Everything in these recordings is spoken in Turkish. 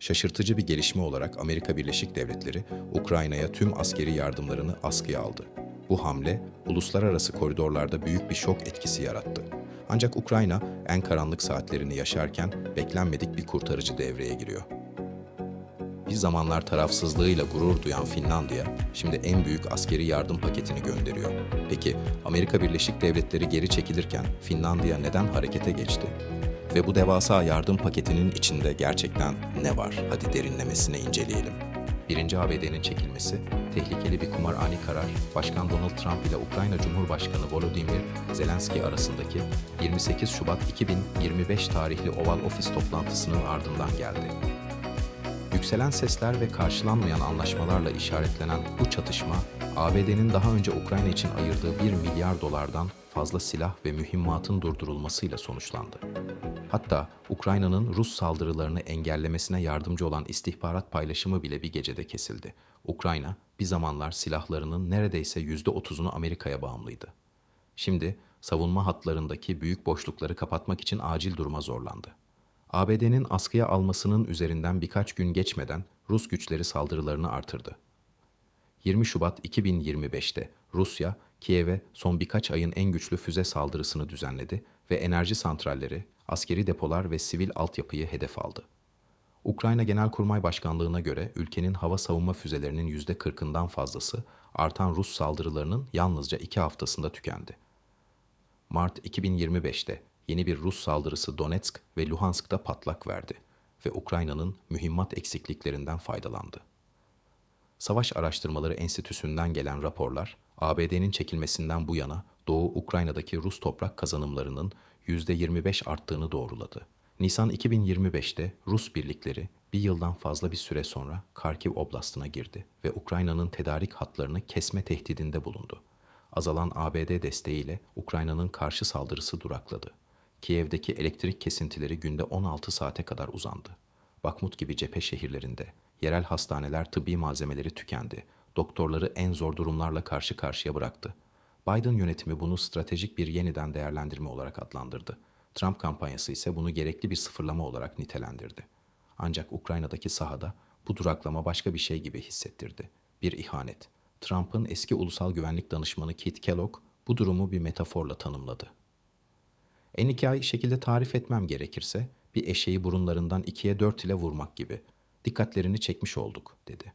Şaşırtıcı bir gelişme olarak Amerika Birleşik Devletleri Ukrayna'ya tüm askeri yardımlarını askıya aldı. Bu hamle uluslararası koridorlarda büyük bir şok etkisi yarattı. Ancak Ukrayna en karanlık saatlerini yaşarken beklenmedik bir kurtarıcı devreye giriyor. Bir zamanlar tarafsızlığıyla gurur duyan Finlandiya, şimdi en büyük askeri yardım paketini gönderiyor. Peki Amerika Birleşik Devletleri geri çekilirken Finlandiya neden harekete geçti? Ve bu devasa yardım paketinin içinde gerçekten ne var? Hadi derinlemesine inceleyelim. Birinci ABD'nin çekilmesi, tehlikeli bir kumarhane karar, Başkan Donald Trump ile Ukrayna Cumhurbaşkanı Volodymyr Zelenski arasındaki 28 Şubat 2025 tarihli Oval Ofis toplantısının ardından geldi. Yükselen sesler ve karşılanmayan anlaşmalarla işaretlenen bu çatışma, ABD'nin daha önce Ukrayna için ayırdığı 1 milyar dolardan fazla silah ve mühimmatın durdurulmasıyla sonuçlandı. Hatta Ukrayna'nın Rus saldırılarını engellemesine yardımcı olan istihbarat paylaşımı bile bir gecede kesildi. Ukrayna bir zamanlar silahlarının neredeyse %30'unu Amerika'ya bağımlıydı. Şimdi savunma hatlarındaki büyük boşlukları kapatmak için acil duruma zorlandı. ABD'nin askıya almasının üzerinden birkaç gün geçmeden Rus güçleri saldırılarını artırdı. 20 Şubat 2025'te Rusya, Kiev'e son birkaç ayın en güçlü füze saldırısını düzenledi ve enerji santralleri, askeri depolar ve sivil altyapıyı hedef aldı. Ukrayna Genelkurmay Başkanlığı'na göre ülkenin hava savunma füzelerinin %40'ından fazlası artan Rus saldırılarının yalnızca iki haftasında tükendi. Mart 2025'te yeni bir Rus saldırısı Donetsk ve Luhansk'ta patlak verdi ve Ukrayna'nın mühimmat eksikliklerinden faydalandı. Savaş Araştırmaları Enstitüsü'nden gelen raporlar, ABD'nin çekilmesinden bu yana Doğu Ukrayna'daki Rus toprak kazanımlarının %25 arttığını doğruladı. Nisan 2025'te Rus birlikleri bir yıldan fazla bir süre sonra Karkiv Oblast'ına girdi ve Ukrayna'nın tedarik hatlarını kesme tehdidinde bulundu. Azalan ABD desteğiyle Ukrayna'nın karşı saldırısı durakladı. Kiev'deki elektrik kesintileri günde 16 saate kadar uzandı. Bakmut gibi cephe şehirlerinde yerel hastaneler tıbbi malzemeleri tükendi. Doktorları en zor durumlarla karşı karşıya bıraktı. Biden yönetimi bunu stratejik bir yeniden değerlendirme olarak adlandırdı. Trump kampanyası ise bunu gerekli bir sıfırlama olarak nitelendirdi. Ancak Ukrayna'daki sahada bu duraklama başka bir şey gibi hissettirdi. Bir ihanet. Trump'ın eski ulusal güvenlik danışmanı Kit Kellogg bu durumu bir metaforla tanımladı. En hikaye şekilde tarif etmem gerekirse bir eşeği burunlarından ikiye dört ile vurmak gibi. Dikkatlerini çekmiş olduk, dedi.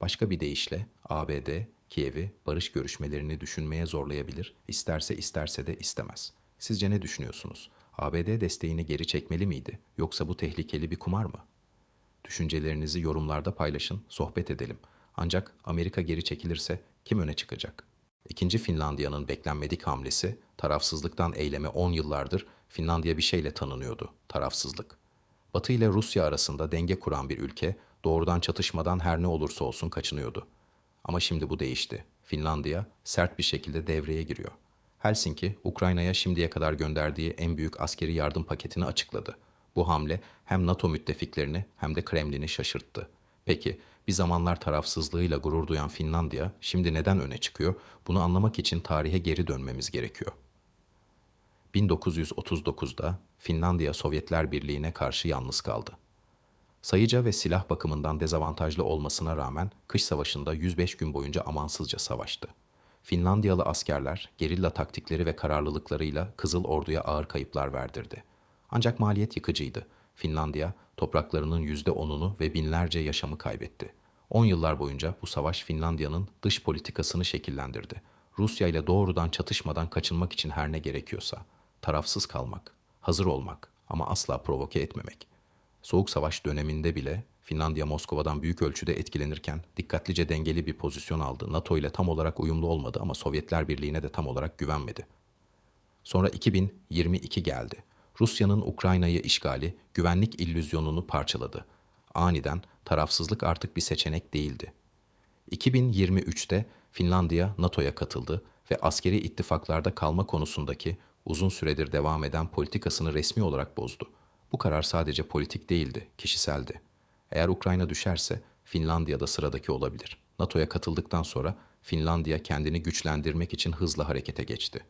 Başka bir deyişle ABD, Kiev'i barış görüşmelerini düşünmeye zorlayabilir, isterse isterse de istemez. Sizce ne düşünüyorsunuz? ABD desteğini geri çekmeli miydi yoksa bu tehlikeli bir kumar mı? Düşüncelerinizi yorumlarda paylaşın, sohbet edelim. Ancak Amerika geri çekilirse kim öne çıkacak? İkinci Finlandiya'nın beklenmedik hamlesi, tarafsızlıktan eyleme 10 yıllardır Finlandiya bir şeyle tanınıyordu, tarafsızlık. Batı ile Rusya arasında denge kuran bir ülke, doğrudan çatışmadan her ne olursa olsun kaçınıyordu. Ama şimdi bu değişti. Finlandiya sert bir şekilde devreye giriyor. Helsinki, Ukrayna'ya şimdiye kadar gönderdiği en büyük askeri yardım paketini açıkladı. Bu hamle hem NATO müttefiklerini hem de Kremlin'i şaşırttı. Peki bir zamanlar tarafsızlığıyla gurur duyan Finlandiya şimdi neden öne çıkıyor? Bunu anlamak için tarihe geri dönmemiz gerekiyor. 1939'da Finlandiya Sovyetler Birliği'ne karşı yalnız kaldı. Sayıca ve silah bakımından dezavantajlı olmasına rağmen kış savaşında 105 gün boyunca amansızca savaştı. Finlandiyalı askerler gerilla taktikleri ve kararlılıklarıyla Kızıl Ordu'ya ağır kayıplar verdirdi. Ancak maliyet yıkıcıydı. Finlandiya topraklarının %10'unu ve binlerce yaşamı kaybetti. 10 yıllar boyunca bu savaş Finlandiya'nın dış politikasını şekillendirdi. Rusya ile doğrudan çatışmadan kaçınmak için her ne gerekiyorsa, tarafsız kalmak, hazır olmak ama asla provoke etmemek. Soğuk Savaş döneminde bile Finlandiya Moskova'dan büyük ölçüde etkilenirken dikkatlice dengeli bir pozisyon aldı. NATO ile tam olarak uyumlu olmadı ama Sovyetler Birliği'ne de tam olarak güvenmedi. Sonra 2022 geldi. Rusya'nın Ukrayna'yı işgali güvenlik illüzyonunu parçaladı. Aniden tarafsızlık artık bir seçenek değildi. 2023'te Finlandiya NATO'ya katıldı ve askeri ittifaklarda kalma konusundaki uzun süredir devam eden politikasını resmi olarak bozdu. Bu karar sadece politik değildi, kişiseldi. Eğer Ukrayna düşerse Finlandiya da sıradaki olabilir. NATO'ya katıldıktan sonra Finlandiya kendini güçlendirmek için hızla harekete geçti.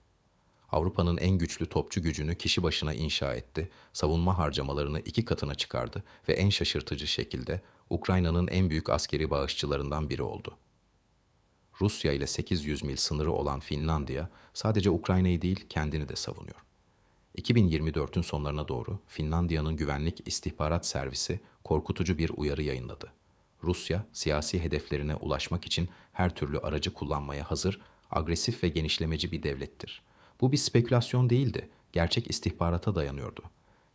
Avrupa'nın en güçlü topçu gücünü kişi başına inşa etti, savunma harcamalarını iki katına çıkardı ve en şaşırtıcı şekilde Ukrayna'nın en büyük askeri bağışçılarından biri oldu. Rusya ile 800 mil sınırı olan Finlandiya sadece Ukrayna'yı değil kendini de savunuyor. 2024'ün sonlarına doğru Finlandiya'nın Güvenlik İstihbarat Servisi korkutucu bir uyarı yayınladı. Rusya, siyasi hedeflerine ulaşmak için her türlü aracı kullanmaya hazır, agresif ve genişlemeci bir devlettir. Bu bir spekülasyon değildi, gerçek istihbarata dayanıyordu.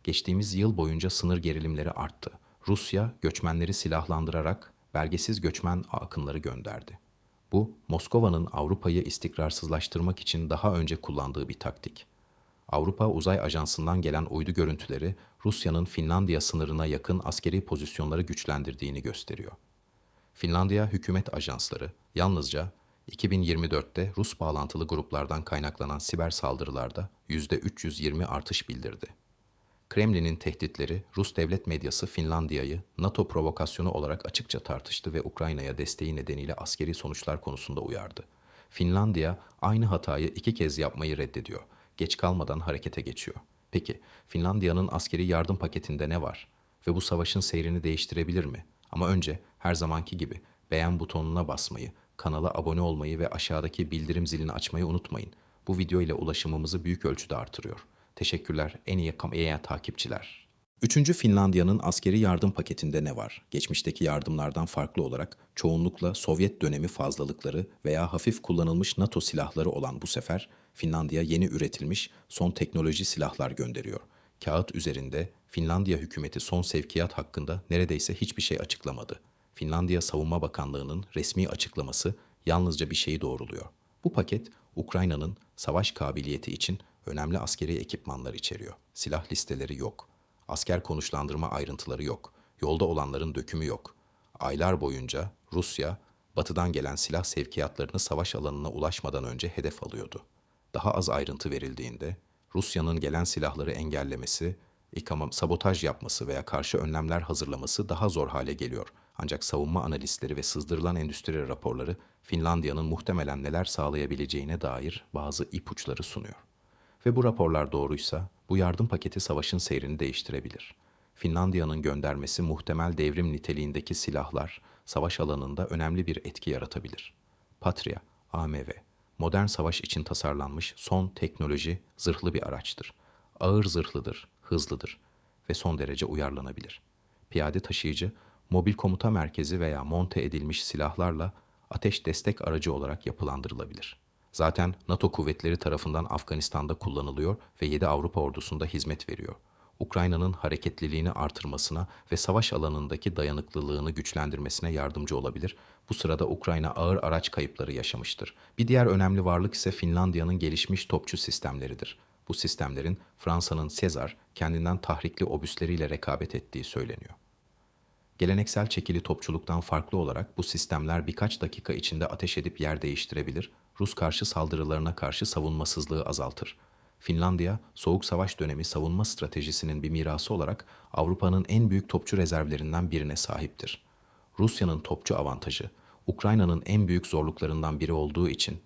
Geçtiğimiz yıl boyunca sınır gerilimleri arttı. Rusya, göçmenleri silahlandırarak belgesiz göçmen akınları gönderdi. Bu, Moskova'nın Avrupa'yı istikrarsızlaştırmak için daha önce kullandığı bir taktik. Avrupa Uzay Ajansı'ndan gelen uydu görüntüleri Rusya'nın Finlandiya sınırına yakın askeri pozisyonları güçlendirdiğini gösteriyor. Finlandiya hükümet ajansları yalnızca 2024'te Rus bağlantılı gruplardan kaynaklanan siber saldırılarda %320 artış bildirdi. Kremlin'in tehditleri Rus devlet medyası Finlandiya'yı NATO provokasyonu olarak açıkça tartıştı ve Ukrayna'ya desteği nedeniyle askeri sonuçlar konusunda uyardı. Finlandiya aynı hatayı iki kez yapmayı reddediyor. Geç kalmadan harekete geçiyor. Peki Finlandiya'nın askeri yardım paketinde ne var? Ve bu savaşın seyrini değiştirebilir mi? Ama önce her zamanki gibi beğen butonuna basmayı, kanala abone olmayı ve aşağıdaki bildirim zilini açmayı unutmayın. Bu video ile ulaşımımızı büyük ölçüde artırıyor. Teşekkürler en iyi kameraya takipçiler. Üçüncü Finlandiya'nın askeri yardım paketinde ne var? Geçmişteki yardımlardan farklı olarak çoğunlukla Sovyet dönemi fazlalıkları veya hafif kullanılmış NATO silahları olan bu sefer Finlandiya yeni üretilmiş son teknoloji silahlar gönderiyor. Kağıt üzerinde Finlandiya hükümeti son sevkiyat hakkında neredeyse hiçbir şey açıklamadı. Finlandiya Savunma Bakanlığı'nın resmi açıklaması yalnızca bir şeyi doğruluyor. Bu paket Ukrayna'nın savaş kabiliyeti için önemli askeri ekipmanlar içeriyor. Silah listeleri yok. Asker konuşlandırma ayrıntıları yok. Yolda olanların dökümü yok. Aylar boyunca Rusya, batıdan gelen silah sevkiyatlarını savaş alanına ulaşmadan önce hedef alıyordu. Daha az ayrıntı verildiğinde Rusya'nın gelen silahları engellemesi, ikama, sabotaj yapması veya karşı önlemler hazırlaması daha zor hale geliyor. Ancak savunma analistleri ve sızdırılan endüstri raporları Finlandiya'nın muhtemelen neler sağlayabileceğine dair bazı ipuçları sunuyor. Ve bu raporlar doğruysa bu yardım paketi savaşın seyrini değiştirebilir. Finlandiya'nın göndermesi muhtemel devrim niteliğindeki silahlar savaş alanında önemli bir etki yaratabilir. Patria, AMV, modern savaş için tasarlanmış son teknoloji zırhlı bir araçtır. Ağır zırhlıdır, hızlıdır ve son derece uyarlanabilir. Piyade taşıyıcı, mobil komuta merkezi veya monte edilmiş silahlarla ateş destek aracı olarak yapılandırılabilir. Zaten NATO kuvvetleri tarafından Afganistan'da kullanılıyor ve 7 Avrupa ordusunda hizmet veriyor. Ukrayna'nın hareketliliğini artırmasına ve savaş alanındaki dayanıklılığını güçlendirmesine yardımcı olabilir. Bu sırada Ukrayna ağır araç kayıpları yaşamıştır. Bir diğer önemli varlık ise Finlandiya'nın gelişmiş topçu sistemleridir. Bu sistemlerin Fransa'nın Sezar kendinden tahrikli obüsleriyle rekabet ettiği söyleniyor. Geleneksel çekili topçuluktan farklı olarak bu sistemler birkaç dakika içinde ateş edip yer değiştirebilir, Rus karşı saldırılarına karşı savunmasızlığı azaltır. Finlandiya, Soğuk Savaş dönemi savunma stratejisinin bir mirası olarak Avrupa'nın en büyük topçu rezervlerinden birine sahiptir. Rusya'nın topçu avantajı, Ukrayna'nın en büyük zorluklarından biri olduğu için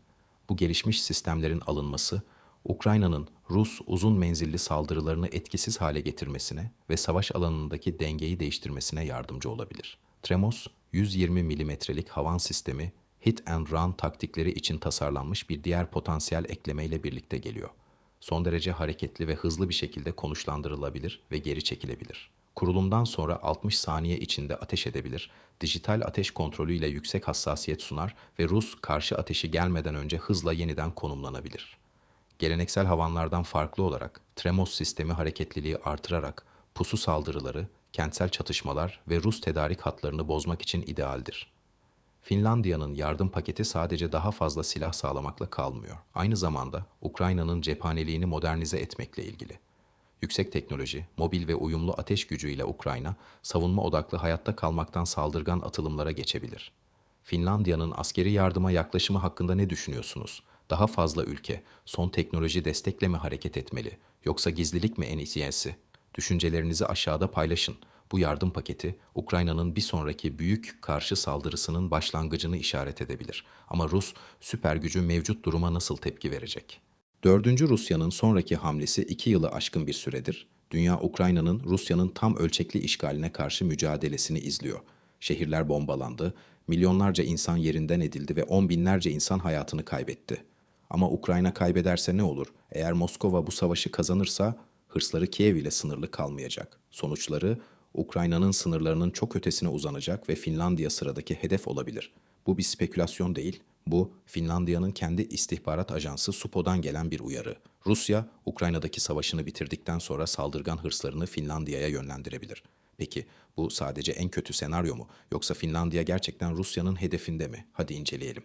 bu gelişmiş sistemlerin alınması, Ukrayna'nın Rus uzun menzilli saldırılarını etkisiz hale getirmesine ve savaş alanındaki dengeyi değiştirmesine yardımcı olabilir. Tremos, 120 milimetrelik havan sistemi hit and run taktikleri için tasarlanmış bir diğer potansiyel eklemeyle birlikte geliyor. Son derece hareketli ve hızlı bir şekilde konuşlandırılabilir ve geri çekilebilir. Kurulumdan sonra 60 saniye içinde ateş edebilir, dijital ateş kontrolüyle yüksek hassasiyet sunar ve Rus karşı ateşi gelmeden önce hızla yeniden konumlanabilir. Geleneksel havanlardan farklı olarak Tremos sistemi hareketliliği artırarak pusu saldırıları, kentsel çatışmalar ve Rus tedarik hatlarını bozmak için idealdir. Finlandiya'nın yardım paketi sadece daha fazla silah sağlamakla kalmıyor. Aynı zamanda Ukrayna'nın cephaneliğini modernize etmekle ilgili. Yüksek teknoloji, mobil ve uyumlu ateş gücüyle Ukrayna, savunma odaklı hayatta kalmaktan saldırgan atılımlara geçebilir. Finlandiya'nın askeri yardıma yaklaşımı hakkında ne düşünüyorsunuz? Daha fazla ülke son teknoloji destekle mi hareket etmeli yoksa gizlilik mi en iyisi? Düşüncelerinizi aşağıda paylaşın. Bu yardım paketi Ukrayna'nın bir sonraki büyük karşı saldırısının başlangıcını işaret edebilir. Ama Rus süper gücü mevcut duruma nasıl tepki verecek? Dördüncü Rusya'nın sonraki hamlesi iki yılı aşkın bir süredir. Dünya Ukrayna'nın Rusya'nın tam ölçekli işgaline karşı mücadelesini izliyor. Şehirler bombalandı, milyonlarca insan yerinden edildi ve on binlerce insan hayatını kaybetti. Ama Ukrayna kaybederse ne olur? Eğer Moskova bu savaşı kazanırsa hırsları Kiev ile sınırlı kalmayacak. Sonuçları Ukrayna'nın sınırlarının çok ötesine uzanacak ve Finlandiya sıradaki hedef olabilir. Bu bir spekülasyon değil, bu Finlandiya'nın kendi istihbarat ajansı SUPO'dan gelen bir uyarı. Rusya, Ukrayna'daki savaşını bitirdikten sonra saldırgan hırslarını Finlandiya'ya yönlendirebilir. Peki bu sadece en kötü senaryo mu yoksa Finlandiya gerçekten Rusya'nın hedefinde mi? Hadi inceleyelim.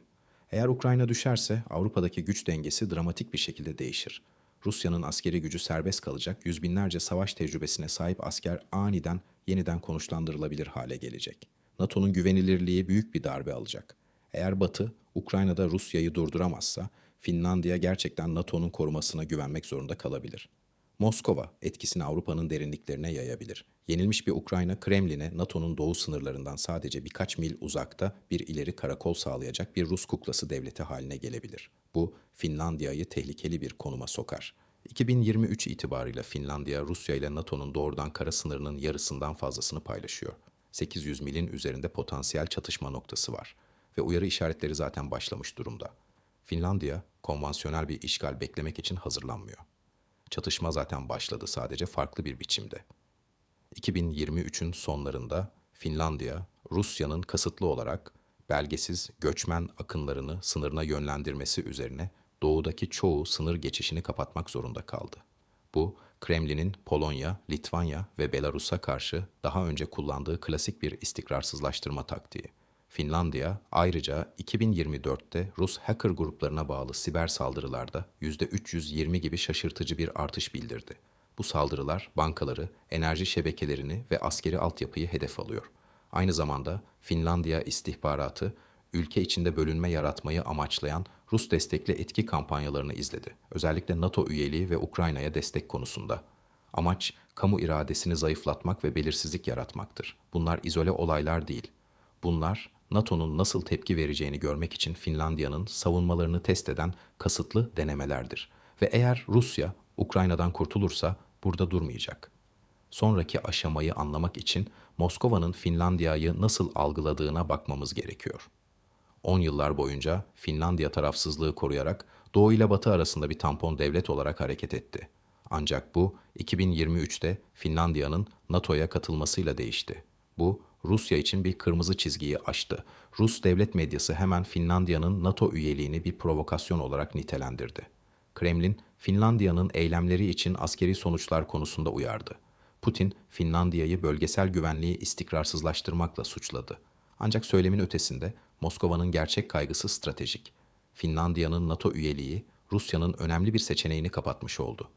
Eğer Ukrayna düşerse Avrupa'daki güç dengesi dramatik bir şekilde değişir. Rusya'nın askeri gücü serbest kalacak, yüz binlerce savaş tecrübesine sahip asker aniden yeniden konuşlandırılabilir hale gelecek. NATO'nun güvenilirliği büyük bir darbe alacak. Eğer Batı, Ukrayna'da Rusya'yı durduramazsa, Finlandiya gerçekten NATO'nun korumasına güvenmek zorunda kalabilir. Moskova etkisini Avrupa'nın derinliklerine yayabilir. Yenilmiş bir Ukrayna, Kremlin'e NATO'nun doğu sınırlarından sadece birkaç mil uzakta bir ileri karakol sağlayacak bir Rus kuklası devleti haline gelebilir. Bu, Finlandiya'yı tehlikeli bir konuma sokar. 2023 itibarıyla Finlandiya, Rusya ile NATO'nun doğrudan kara sınırının yarısından fazlasını paylaşıyor. 800 milin üzerinde potansiyel çatışma noktası var ve uyarı işaretleri zaten başlamış durumda. Finlandiya, konvansiyonel bir işgal beklemek için hazırlanmıyor. Çatışma zaten başladı sadece farklı bir biçimde. 2023'ün sonlarında Finlandiya, Rusya'nın kasıtlı olarak belgesiz göçmen akınlarını sınırına yönlendirmesi üzerine doğudaki çoğu sınır geçişini kapatmak zorunda kaldı. Bu, Kremlin'in Polonya, Litvanya ve Belarus'a karşı daha önce kullandığı klasik bir istikrarsızlaştırma taktiği. Finlandiya ayrıca 2024'te Rus hacker gruplarına bağlı siber saldırılarda %320 gibi şaşırtıcı bir artış bildirdi. Bu saldırılar bankaları, enerji şebekelerini ve askeri altyapıyı hedef alıyor. Aynı zamanda Finlandiya istihbaratı ülke içinde bölünme yaratmayı amaçlayan Rus destekli etki kampanyalarını izledi. Özellikle NATO üyeliği ve Ukrayna'ya destek konusunda. Amaç kamu iradesini zayıflatmak ve belirsizlik yaratmaktır. Bunlar izole olaylar değil. Bunlar NATO'nun nasıl tepki vereceğini görmek için Finlandiya'nın savunmalarını test eden kasıtlı denemelerdir. Ve eğer Rusya Ukrayna'dan kurtulursa burada durmayacak. Sonraki aşamayı anlamak için Moskova'nın Finlandiya'yı nasıl algıladığına bakmamız gerekiyor. 10 yıllar boyunca Finlandiya tarafsızlığı koruyarak Doğu ile Batı arasında bir tampon devlet olarak hareket etti. Ancak bu 2023'te Finlandiya'nın NATO'ya katılmasıyla değişti. Bu Rusya için bir kırmızı çizgiyi aştı. Rus devlet medyası hemen Finlandiya'nın NATO üyeliğini bir provokasyon olarak nitelendirdi. Kremlin, Finlandiya'nın eylemleri için askeri sonuçlar konusunda uyardı. Putin, Finlandiya'yı bölgesel güvenliği istikrarsızlaştırmakla suçladı. Ancak söylemin ötesinde Moskova'nın gerçek kaygısı stratejik. Finlandiya'nın NATO üyeliği Rusya'nın önemli bir seçeneğini kapatmış oldu.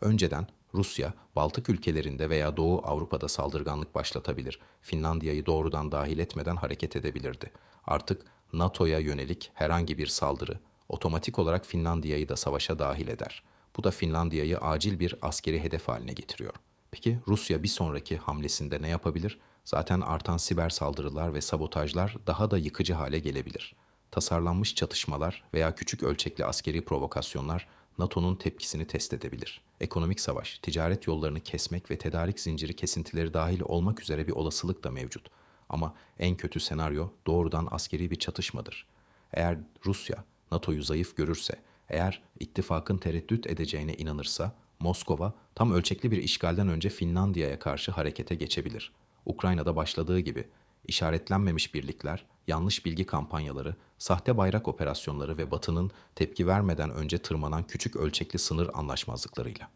Önceden Rusya, Baltık ülkelerinde veya Doğu Avrupa'da saldırganlık başlatabilir, Finlandiya'yı doğrudan dahil etmeden hareket edebilirdi. Artık NATO'ya yönelik herhangi bir saldırı otomatik olarak Finlandiya'yı da savaşa dahil eder. Bu da Finlandiya'yı acil bir askeri hedef haline getiriyor. Peki Rusya bir sonraki hamlesinde ne yapabilir? Zaten artan siber saldırılar ve sabotajlar daha da yıkıcı hale gelebilir. Tasarlanmış çatışmalar veya küçük ölçekli askeri provokasyonlar NATO'nun tepkisini test edebilir. Ekonomik savaş, ticaret yollarını kesmek ve tedarik zinciri kesintileri dahil olmak üzere bir olasılık da mevcut. Ama en kötü senaryo doğrudan askeri bir çatışmadır. Eğer Rusya NATO'yu zayıf görürse, eğer ittifakın tereddüt edeceğine inanırsa, Moskova tam ölçekli bir işgalden önce Finlandiya'ya karşı harekete geçebilir. Ukrayna'da başladığı gibi işaretlenmemiş birlikler, yanlış bilgi kampanyaları, sahte bayrak operasyonları ve Batı'nın tepki vermeden önce tırmanan küçük ölçekli sınır anlaşmazlıklarıyla.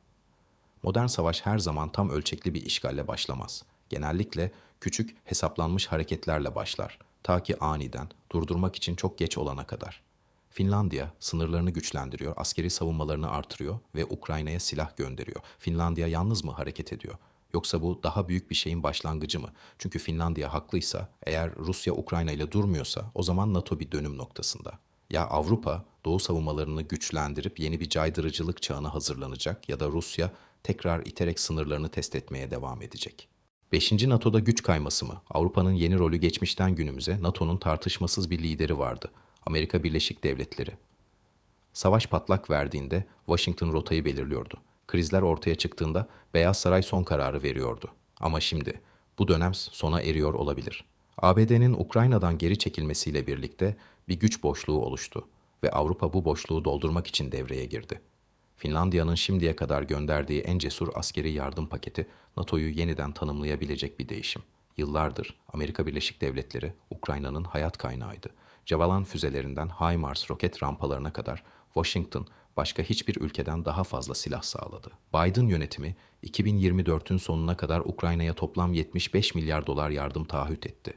Modern savaş her zaman tam ölçekli bir işgalle başlamaz. Genellikle küçük hesaplanmış hareketlerle başlar. Ta ki aniden, durdurmak için çok geç olana kadar. Finlandiya sınırlarını güçlendiriyor, askeri savunmalarını artırıyor ve Ukrayna'ya silah gönderiyor. Finlandiya yalnız mı hareket ediyor? Yoksa bu daha büyük bir şeyin başlangıcı mı? Çünkü Finlandiya haklıysa, eğer Rusya Ukrayna ile durmuyorsa o zaman NATO bir dönüm noktasında. Ya Avrupa doğu savunmalarını güçlendirip yeni bir caydırıcılık çağına hazırlanacak ya da Rusya tekrar iterek sınırlarını test etmeye devam edecek. 5. NATO'da güç kayması mı? Avrupa'nın yeni rolü geçmişten günümüze NATO'nun tartışmasız bir lideri vardı. Amerika Birleşik Devletleri. Savaş patlak verdiğinde Washington rotayı belirliyordu. Krizler ortaya çıktığında Beyaz Saray son kararı veriyordu. Ama şimdi bu dönem sona eriyor olabilir. ABD'nin Ukrayna'dan geri çekilmesiyle birlikte bir güç boşluğu oluştu ve Avrupa bu boşluğu doldurmak için devreye girdi. Finlandiya'nın şimdiye kadar gönderdiği en cesur askeri yardım paketi NATO'yu yeniden tanımlayabilecek bir değişim. Yıllardır Amerika Birleşik Devletleri Ukrayna'nın hayat kaynağıydı. Javelin füzelerinden HIMARS roket rampalarına kadar Washington başka hiçbir ülkeden daha fazla silah sağladı. Biden yönetimi 2024'ün sonuna kadar Ukrayna'ya toplam 75 milyar dolar yardım taahhüt etti.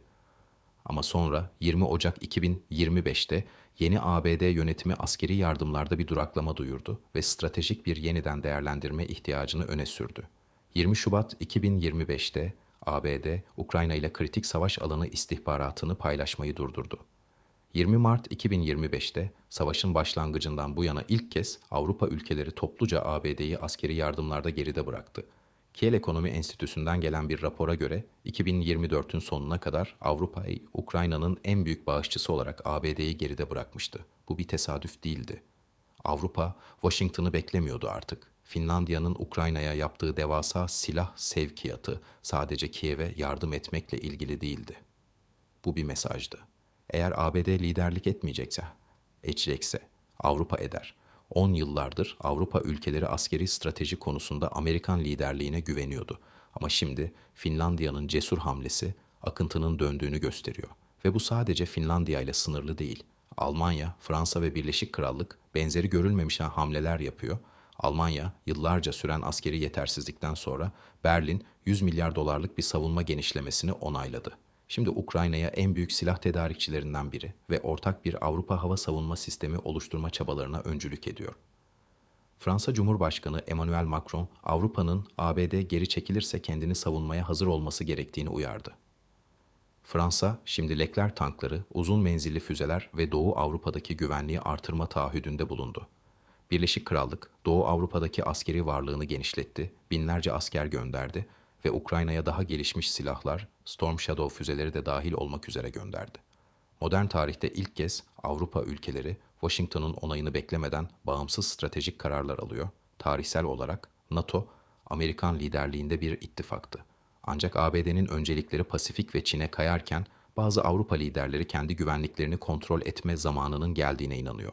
Ama sonra 20 Ocak 2025'te yeni ABD yönetimi askeri yardımlarda bir duraklama duyurdu ve stratejik bir yeniden değerlendirme ihtiyacını öne sürdü. 20 Şubat 2025'te ABD, Ukrayna ile kritik savaş alanı istihbaratını paylaşmayı durdurdu. 20 Mart 2025'te savaşın başlangıcından bu yana ilk kez Avrupa ülkeleri topluca ABD'yi askeri yardımlarda geride bıraktı. Kiel Ekonomi Enstitüsü'nden gelen bir rapora göre 2024'ün sonuna kadar Avrupa, Ukrayna'nın en büyük bağışçısı olarak ABD'yi geride bırakmıştı. Bu bir tesadüf değildi. Avrupa, Washington'ı beklemiyordu artık. Finlandiya'nın Ukrayna'ya yaptığı devasa silah sevkiyatı sadece Kiev'e yardım etmekle ilgili değildi. Bu bir mesajdı. Eğer ABD liderlik etmeyecekse, edecekse Avrupa eder. 10 yıllardır Avrupa ülkeleri askeri strateji konusunda Amerikan liderliğine güveniyordu. Ama şimdi Finlandiya'nın cesur hamlesi akıntının döndüğünü gösteriyor. Ve bu sadece Finlandiya ile sınırlı değil. Almanya, Fransa ve Birleşik Krallık benzeri görülmemiş hamleler yapıyor. Almanya yıllarca süren askeri yetersizlikten sonra Berlin 100 milyar dolarlık bir savunma genişlemesini onayladı. Şimdi Ukrayna'ya en büyük silah tedarikçilerinden biri ve ortak bir Avrupa hava savunma sistemi oluşturma çabalarına öncülük ediyor. Fransa Cumhurbaşkanı Emmanuel Macron, Avrupa'nın ABD geri çekilirse kendini savunmaya hazır olması gerektiğini uyardı. Fransa, şimdi Leclerc tankları, uzun menzilli füzeler ve Doğu Avrupa'daki güvenliği artırma taahhüdünde bulundu. Birleşik Krallık, Doğu Avrupa'daki askeri varlığını genişletti, binlerce asker gönderdi ve Ukrayna'ya daha gelişmiş silahlar, Storm Shadow füzeleri de dahil olmak üzere gönderdi. Modern tarihte ilk kez Avrupa ülkeleri Washington'un onayını beklemeden bağımsız stratejik kararlar alıyor. Tarihsel olarak NATO, Amerikan liderliğinde bir ittifaktı. Ancak ABD'nin öncelikleri Pasifik ve Çin'e kayarken bazı Avrupa liderleri kendi güvenliklerini kontrol etme zamanının geldiğine inanıyor.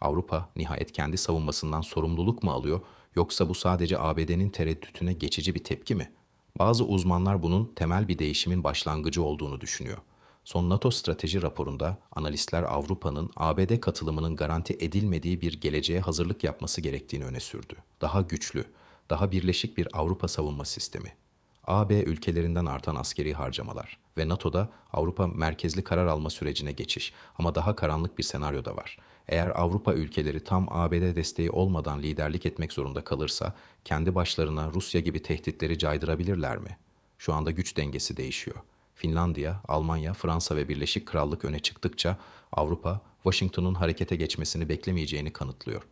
Avrupa nihayet kendi savunmasından sorumluluk mu alıyor yoksa bu sadece ABD'nin tereddütüne geçici bir tepki mi? Bazı uzmanlar bunun temel bir değişimin başlangıcı olduğunu düşünüyor. Son NATO strateji raporunda analistler Avrupa'nın ABD katılımının garanti edilmediği bir geleceğe hazırlık yapması gerektiğini öne sürdü. Daha güçlü, daha birleşik bir Avrupa savunma sistemi. AB ülkelerinden artan askeri harcamalar ve NATO'da Avrupa merkezli karar alma sürecine geçiş ama daha karanlık bir senaryo da var. Eğer Avrupa ülkeleri tam ABD desteği olmadan liderlik etmek zorunda kalırsa kendi başlarına Rusya gibi tehditleri caydırabilirler mi? Şu anda güç dengesi değişiyor. Finlandiya, Almanya, Fransa ve Birleşik Krallık öne çıktıkça Avrupa, Washington'un harekete geçmesini beklemeyeceğini kanıtlıyor.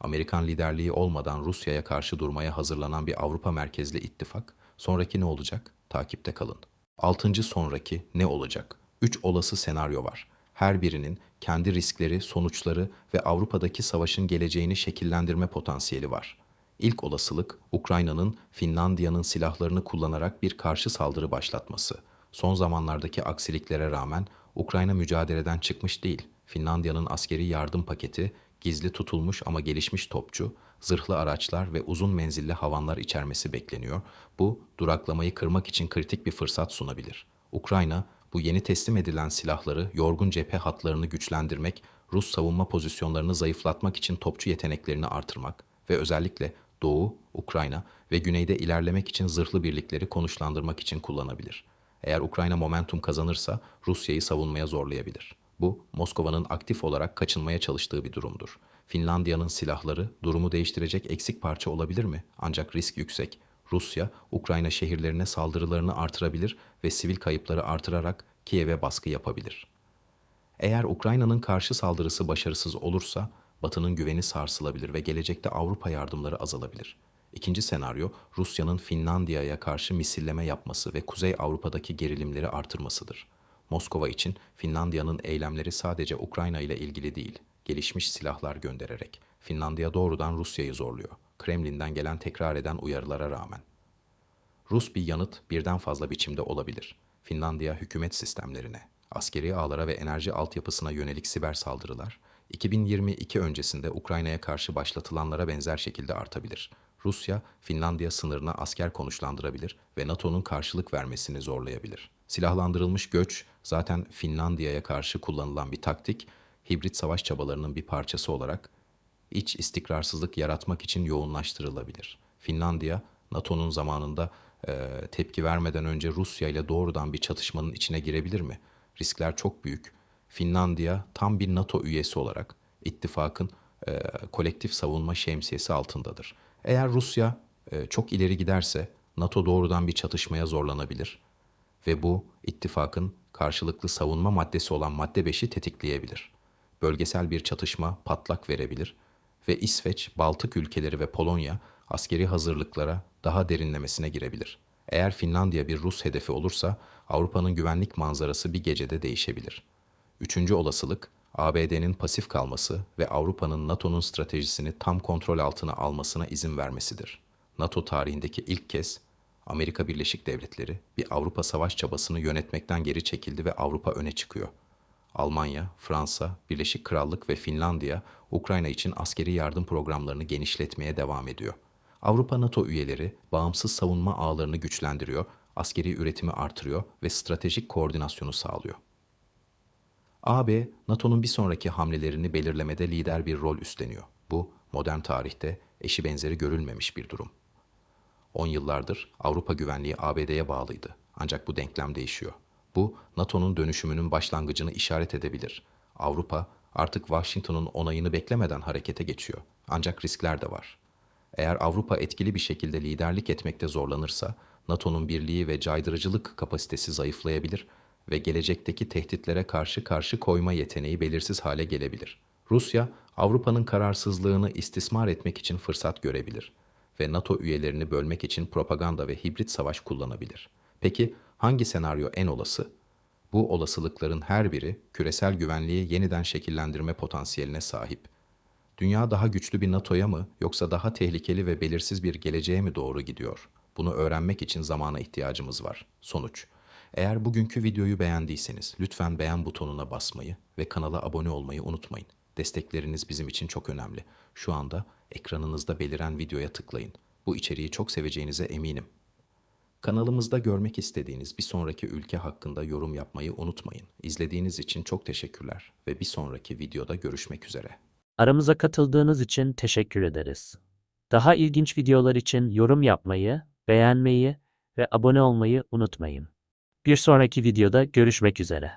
Amerikan liderliği olmadan Rusya'ya karşı durmaya hazırlanan bir Avrupa merkezli ittifak, sonraki ne olacak? Takipte kalın. Altıncı sonraki ne olacak? Üç olası senaryo var. Her birinin kendi riskleri, sonuçları ve Avrupa'daki savaşın geleceğini şekillendirme potansiyeli var. İlk olasılık Ukrayna'nın Finlandiya'nın silahlarını kullanarak bir karşı saldırı başlatması. Son zamanlardaki aksiliklere rağmen Ukrayna mücadeleden çıkmış değil. Finlandiya'nın askeri yardım paketi gizli tutulmuş ama gelişmiş topçu, zırhlı araçlar ve uzun menzilli havanlar içermesi bekleniyor. Bu duraklamayı kırmak için kritik bir fırsat sunabilir. Ukrayna bu yeni teslim edilen silahları yorgun cephe hatlarını güçlendirmek, Rus savunma pozisyonlarını zayıflatmak için topçu yeteneklerini artırmak ve özellikle Doğu, Ukrayna ve Güney'de ilerlemek için zırhlı birlikleri konuşlandırmak için kullanabilir. Eğer Ukrayna momentum kazanırsa Rusya'yı savunmaya zorlayabilir. Bu, Moskova'nın aktif olarak kaçınmaya çalıştığı bir durumdur. Finlandiya'nın silahları durumu değiştirecek eksik parça olabilir mi? Ancak risk yüksek. Rusya, Ukrayna şehirlerine saldırılarını artırabilir ve sivil kayıpları artırarak Kiev'e baskı yapabilir. Eğer Ukrayna'nın karşı saldırısı başarısız olursa, Batı'nın güveni sarsılabilir ve gelecekte Avrupa yardımları azalabilir. İkinci senaryo, Rusya'nın Finlandiya'ya karşı misilleme yapması ve Kuzey Avrupa'daki gerilimleri artırmasıdır. Moskova için Finlandiya'nın eylemleri sadece Ukrayna ile ilgili değil, gelişmiş silahlar göndererek Finlandiya doğrudan Rusya'yı zorluyor. Kremlin'den gelen tekrar eden uyarılara rağmen. Rus bir yanıt birden fazla biçimde olabilir. Finlandiya hükümet sistemlerine, askeri ağlara ve enerji altyapısına yönelik siber saldırılar, 2022 öncesinde Ukrayna'ya karşı başlatılanlara benzer şekilde artabilir. Rusya, Finlandiya sınırına asker konuşlandırabilir ve NATO'nun karşılık vermesini zorlayabilir. Silahlandırılmış göç zaten Finlandiya'ya karşı kullanılan bir taktik, hibrit savaş çabalarının bir parçası olarak iç istikrarsızlık yaratmak için yoğunlaştırılabilir. Finlandiya, NATO'nun zamanında e, tepki vermeden önce Rusya ile doğrudan bir çatışmanın içine girebilir mi? Riskler çok büyük. Finlandiya tam bir NATO üyesi olarak ittifakın e, kolektif savunma şemsiyesi altındadır. Eğer Rusya e, çok ileri giderse NATO doğrudan bir çatışmaya zorlanabilir ve bu ittifakın karşılıklı savunma maddesi olan madde 5'i tetikleyebilir. Bölgesel bir çatışma patlak verebilir ve İsveç, Baltık ülkeleri ve Polonya askeri hazırlıklara daha derinlemesine girebilir. Eğer Finlandiya bir Rus hedefi olursa Avrupa'nın güvenlik manzarası bir gecede değişebilir. Üçüncü olasılık ABD'nin pasif kalması ve Avrupa'nın NATO'nun stratejisini tam kontrol altına almasına izin vermesidir. NATO tarihindeki ilk kez Amerika Birleşik Devletleri bir Avrupa savaş çabasını yönetmekten geri çekildi ve Avrupa öne çıkıyor. Almanya, Fransa, Birleşik Krallık ve Finlandiya Ukrayna için askeri yardım programlarını genişletmeye devam ediyor. Avrupa NATO üyeleri bağımsız savunma ağlarını güçlendiriyor, askeri üretimi artırıyor ve stratejik koordinasyonu sağlıyor. AB, NATO'nun bir sonraki hamlelerini belirlemede lider bir rol üstleniyor. Bu, modern tarihte eşi benzeri görülmemiş bir durum. 10 yıllardır Avrupa güvenliği ABD'ye bağlıydı. Ancak bu denklem değişiyor. Bu, NATO'nun dönüşümünün başlangıcını işaret edebilir. Avrupa artık Washington'un onayını beklemeden harekete geçiyor. Ancak riskler de var. Eğer Avrupa etkili bir şekilde liderlik etmekte zorlanırsa, NATO'nun birliği ve caydırıcılık kapasitesi zayıflayabilir ve gelecekteki tehditlere karşı karşı koyma yeteneği belirsiz hale gelebilir. Rusya, Avrupa'nın kararsızlığını istismar etmek için fırsat görebilir ve NATO üyelerini bölmek için propaganda ve hibrit savaş kullanabilir. Peki hangi senaryo en olası? Bu olasılıkların her biri küresel güvenliği yeniden şekillendirme potansiyeline sahip. Dünya daha güçlü bir NATO'ya mı yoksa daha tehlikeli ve belirsiz bir geleceğe mi doğru gidiyor? Bunu öğrenmek için zamana ihtiyacımız var. Sonuç eğer bugünkü videoyu beğendiyseniz lütfen beğen butonuna basmayı ve kanala abone olmayı unutmayın. Destekleriniz bizim için çok önemli. Şu anda ekranınızda beliren videoya tıklayın. Bu içeriği çok seveceğinize eminim. Kanalımızda görmek istediğiniz bir sonraki ülke hakkında yorum yapmayı unutmayın. İzlediğiniz için çok teşekkürler ve bir sonraki videoda görüşmek üzere. Aramıza katıldığınız için teşekkür ederiz. Daha ilginç videolar için yorum yapmayı, beğenmeyi ve abone olmayı unutmayın. Bir sonraki videoda görüşmek üzere.